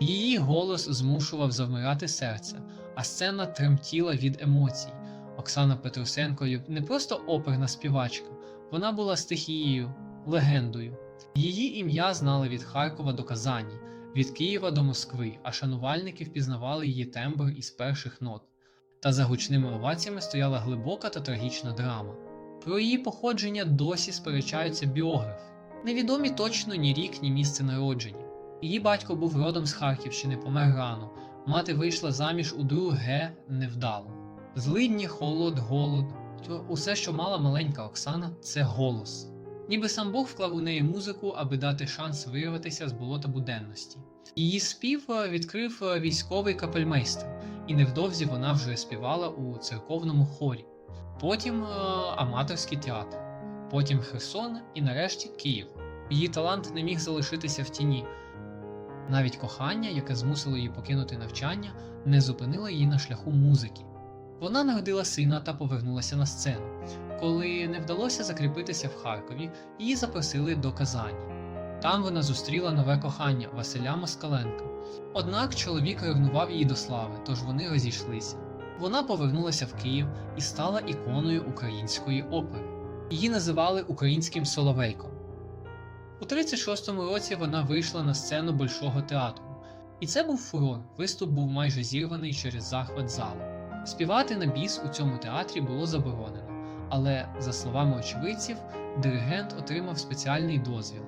Її голос змушував завмирати серце, а сцена тремтіла від емоцій. Оксана Петрусенко не просто оперна співачка, вона була стихією, легендою. Її ім'я знали від Харкова до Казані, від Києва до Москви, а шанувальники впізнавали її тембр із перших нот. Та за гучними оваціями стояла глибока та трагічна драма. Про її походження досі сперечаються біографи. Невідомі точно ні рік, ні місце народження. Її батько був родом з Харківщини, помер рано. Мати вийшла заміж у друге невдало. Злидні, холод, голод. То усе, що мала маленька Оксана, це голос. Ніби сам Бог вклав у неї музику, аби дати шанс вирватися з болота буденності. Її спів е, відкрив е, військовий капельмейстер, і невдовзі вона вже співала у церковному хорі. Потім е, аматорський театр, потім Херсон і нарешті Київ. Її талант не міг залишитися в тіні. Навіть кохання, яке змусило її покинути навчання, не зупинило її на шляху музики. Вона народила сина та повернулася на сцену. Коли не вдалося закріпитися в Харкові, її запросили до Казані. Там вона зустріла нове кохання Василя Москаленка. Однак чоловік ревнував її до слави, тож вони розійшлися. Вона повернулася в Київ і стала іконою української опери. Її називали українським Соловейком. У 36-му році вона вийшла на сцену Большого театру. І це був фурор. Виступ був майже зірваний через захват залу. Співати на біс у цьому театрі було заборонено, але, за словами очевидців, диригент отримав спеціальний дозвіл.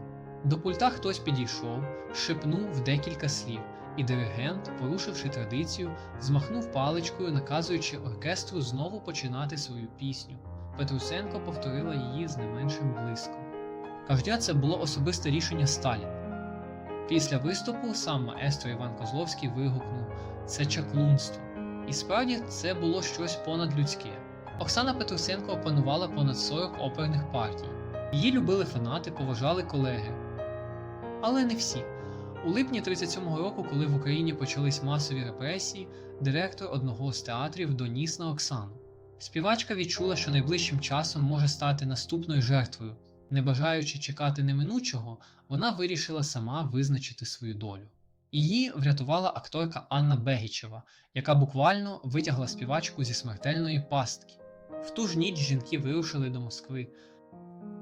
До пульта хтось підійшов, шепнув декілька слів, і диригент, порушивши традицію, змахнув паличкою, наказуючи оркестру знову починати свою пісню. Петрусенко повторила її з не меншим блиском. Каждя це було особисте рішення Сталіна. Після виступу сам маестро Іван Козловський вигукнув це чаклунство. І справді це було щось понадлюдське. Оксана Петрусенко опанувала понад 40 оперних партій. Її любили фанати, поважали колеги. Але не всі. У липні 37-го року, коли в Україні почались масові репресії, директор одного з театрів доніс на Оксану. Співачка відчула, що найближчим часом може стати наступною жертвою. Не бажаючи чекати неминучого, вона вирішила сама визначити свою долю. Її врятувала акторка Анна Бегічева, яка буквально витягла співачку зі смертельної пастки. В ту ж ніч жінки вирушили до Москви.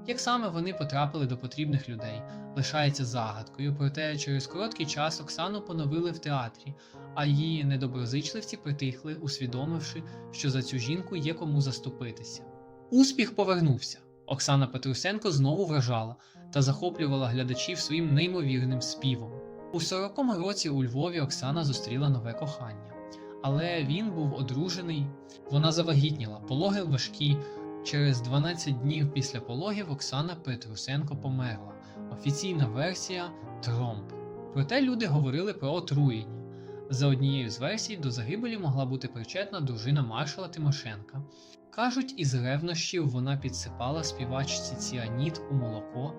Як саме вони потрапили до потрібних людей, лишається загадкою, проте через короткий час Оксану поновили в театрі, а її недоброзичливці притихли, усвідомивши, що за цю жінку є кому заступитися. Успіх повернувся. Оксана Петрусенко знову вражала та захоплювала глядачів своїм неймовірним співом. У 40-му році у Львові Оксана зустріла нове кохання, але він був одружений, вона завагітніла, пологи важкі. Через 12 днів після пологів Оксана Петрусенко померла. Офіційна версія тромб. Проте люди говорили про отруєння. За однією з версій до загибелі могла бути причетна дружина маршала Тимошенка. Кажуть, із ревнощів вона підсипала співачці ціаніт у молоко.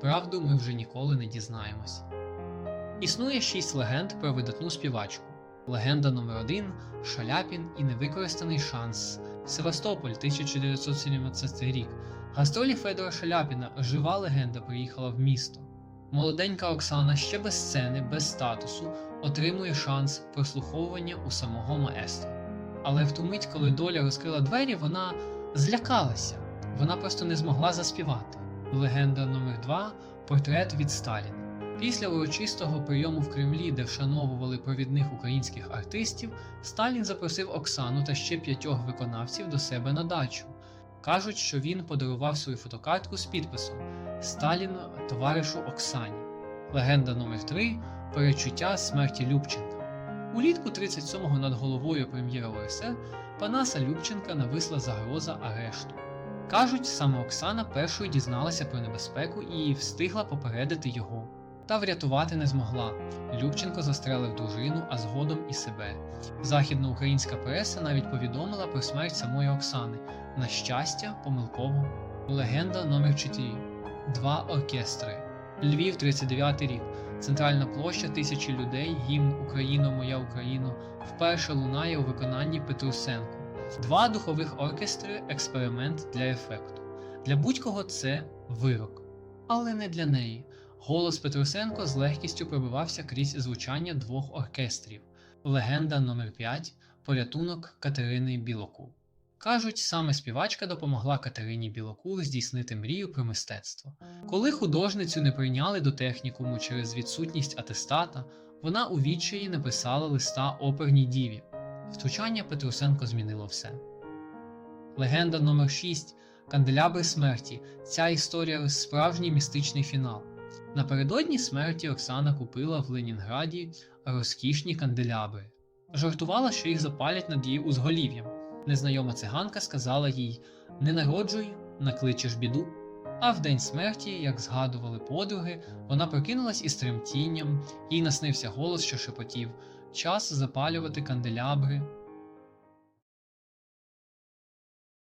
Правду ми вже ніколи не дізнаємось. Існує шість легенд про видатну співачку. Легенда номер 1 Шаляпін і невикористаний шанс. Севастополь, 1917 рік. Гастролі Федора Шаляпіна жива легенда приїхала в місто. Молоденька Оксана ще без сцени, без статусу, отримує шанс прослуховування у самого маестро. Але в ту мить, коли доля розкрила двері, вона злякалася. Вона просто не змогла заспівати. Легенда номер 2 Портрет від Сталіна. Після урочистого прийому в Кремлі, де вшановували провідних українських артистів, Сталін запросив Оксану та ще п'ятьох виконавців до себе на дачу. Кажуть, що він подарував свою фотокартку з підписом Сталін товаришу Оксані. Легенда номер 3 Перечуття смерті Любченка. Улітку 37-го над головою прем'єра УРСР Панаса Любченка нависла загроза арешту. Кажуть, саме Оксана першою дізналася про небезпеку і встигла попередити його. Та врятувати не змогла. Любченко застрелив дружину, а згодом і себе. Західноукраїнська преса навіть повідомила про смерть самої Оксани. На щастя, помилково. Легенда номер 4 Два оркестри. Львів, 39 рік. Центральна площа тисячі людей, гімн Україно, моя Україно, вперше лунає у виконанні Петрусенко. Два духових оркестри експеримент для ефекту. Для будь-кого це вирок. Але не для неї. Голос Петрусенко з легкістю пробивався крізь звучання двох оркестрів: Легенда номер 5 Порятунок Катерини Білокур. Кажуть, саме співачка допомогла Катерині Білокур здійснити мрію про мистецтво. Коли художницю не прийняли до технікуму через відсутність атестата, вона у відчаї написала листа оперній діві. Втручання Петрусенко змінило все. Легенда номер 6 Канделябри смерті. Ця історія справжній містичний фінал. Напередодні смерті Оксана купила в Ленінграді розкішні канделябри. Жартувала, що їх запалять над її узголів'ям. Незнайома циганка сказала їй: Не народжуй, накличеш біду. А в день смерті, як згадували подруги, вона прокинулась із тремтінням, їй наснився голос, що шепотів: Час запалювати канделябри,